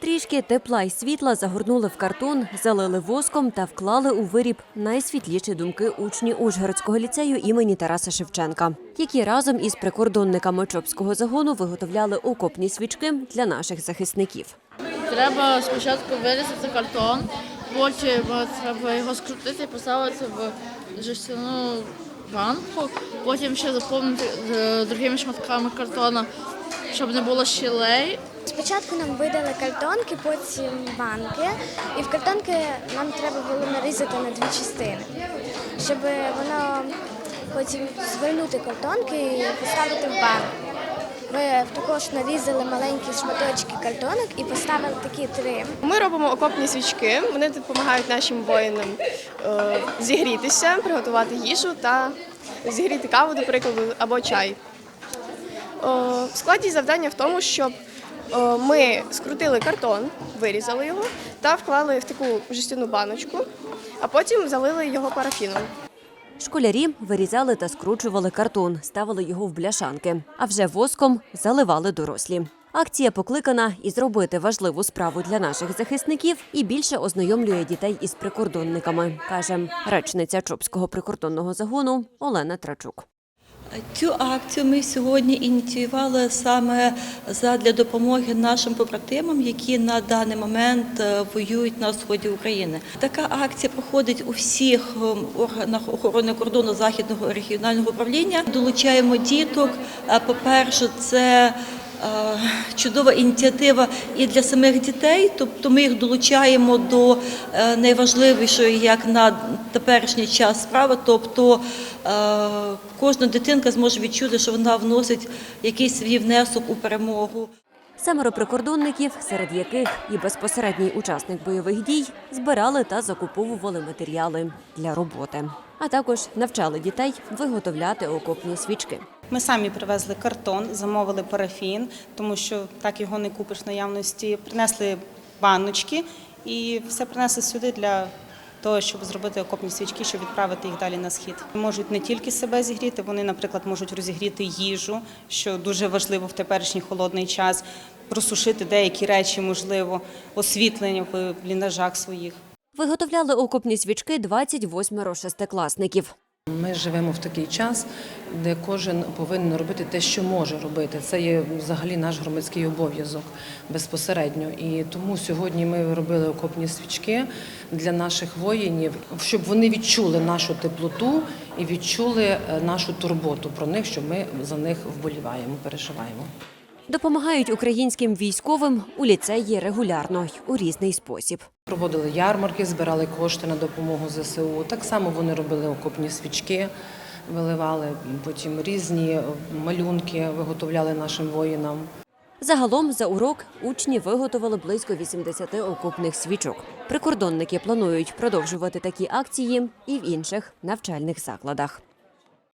Трішки тепла й світла загорнули в картон, залили воском та вклали у виріб найсвітліші думки учні Ужгородського ліцею імені Тараса Шевченка, які разом із прикордонниками Чопського загону виготовляли окопні свічки для наших захисників. Треба спочатку вирізати картон, потім треба його скрутити поставити в жестяну банку, потім ще заповнити е, другими шматками картона, щоб не було щілей. Спочатку нам видали картонки, потім банки, і в картонки нам треба було нарізати на дві частини, щоб воно потім звернути картонки і поставити в банку. Ми також нарізали маленькі шматочки картонок і поставили такі три. Ми робимо окопні свічки. Вони допомагають нашим воїнам е, зігрітися, приготувати їжу та зігріти каву, до прикладу, або чай. В складі завдання в тому, щоб ми скрутили картон, вирізали його та вклали в таку жестяну баночку, а потім залили його парафіном. Школярі вирізали та скручували картон, ставили його в бляшанки, а вже воском заливали дорослі. Акція покликана і зробити важливу справу для наших захисників і більше ознайомлює дітей із прикордонниками, каже речниця Чопського прикордонного загону Олена Трачук. Цю акцію ми сьогодні ініціювали саме задля допомоги нашим побратимам, які на даний момент е, воюють на сході України. Така акція проходить у всіх ем, органах охорони кордону західного регіонального управління. Долучаємо діток. Е, По-перше, це е, Чудова ініціатива і для самих дітей, тобто ми їх долучаємо до е, найважливішої, як на теперішній час справи. Тобто е, кожна дитинка зможе відчути, що вона вносить якийсь свій внесок у перемогу. Семеро прикордонників, серед яких і безпосередній учасник бойових дій, збирали та закуповували матеріали для роботи, а також навчали дітей виготовляти окопні свічки. Ми самі привезли картон, замовили парафін, тому що так його не купиш наявності. Принесли баночки і все принесли сюди для того, щоб зробити окопні свічки, щоб відправити їх далі на схід. Можуть не тільки себе зігріти, вони, наприклад, можуть розігріти їжу, що дуже важливо в теперішній холодний час, просушити деякі речі, можливо, освітлення в бліндажах своїх. Виготовляли окопні свічки 28 шестикласників. Ми живемо в такий час, де кожен повинен робити те, що може робити. Це є взагалі наш громадський обов'язок безпосередньо. І тому сьогодні ми робили окопні свічки для наших воїнів, щоб вони відчули нашу теплоту і відчули е, нашу турботу про них, що ми за них вболіваємо, переживаємо. Допомагають українським військовим у ліцеї регулярно й у різний спосіб. Проводили ярмарки, збирали кошти на допомогу ЗСУ. Так само вони робили окопні свічки, виливали потім різні малюнки, виготовляли нашим воїнам. Загалом за урок учні виготовили близько 80 окопних свічок. Прикордонники планують продовжувати такі акції і в інших навчальних закладах.